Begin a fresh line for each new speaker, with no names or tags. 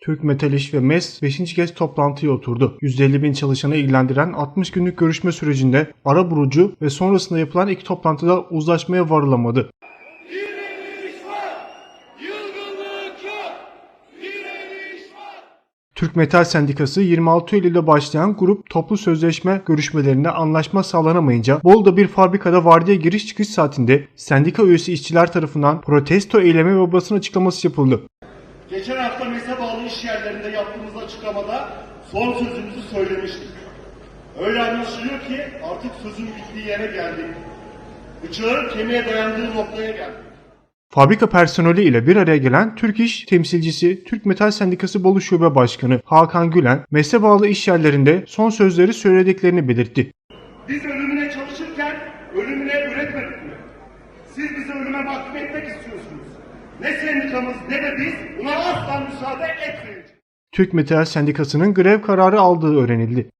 Türk Metal İş ve MES 5. kez toplantıya oturdu. 150 bin çalışanı ilgilendiren 60 günlük görüşme sürecinde ara burucu ve sonrasında yapılan iki toplantıda uzlaşmaya varılamadı. Türk Metal Sendikası 26 Eylül'de başlayan grup toplu sözleşme görüşmelerinde anlaşma sağlanamayınca Bolu'da bir fabrikada vardiya giriş çıkış saatinde sendika üyesi işçiler tarafından protesto eylemi ve basın açıklaması yapıldı.
Geçen hafta MES'e bağlı iş yerlerinde yaptığımız açıklamada son sözümüzü söylemiştik. Öyle anlaşılıyor ki artık sözün bittiği yere geldik. Bıçağın kemiğe dayandığı noktaya geldik.
Fabrika personeli ile bir araya gelen Türk İş temsilcisi Türk Metal Sendikası Bolu Şube Başkanı Hakan Gülen, MES'e bağlı iş yerlerinde son sözleri söylediklerini belirtti.
Biz ölümüne çalışırken ölümüne üretmedik mi? Siz bizi ölüme mahkum etmek istiyorsunuz. Ne sendikamız ne de biz buna asla müsaade etmeyeceğiz.
Türk Metal Sendikası'nın grev kararı aldığı öğrenildi.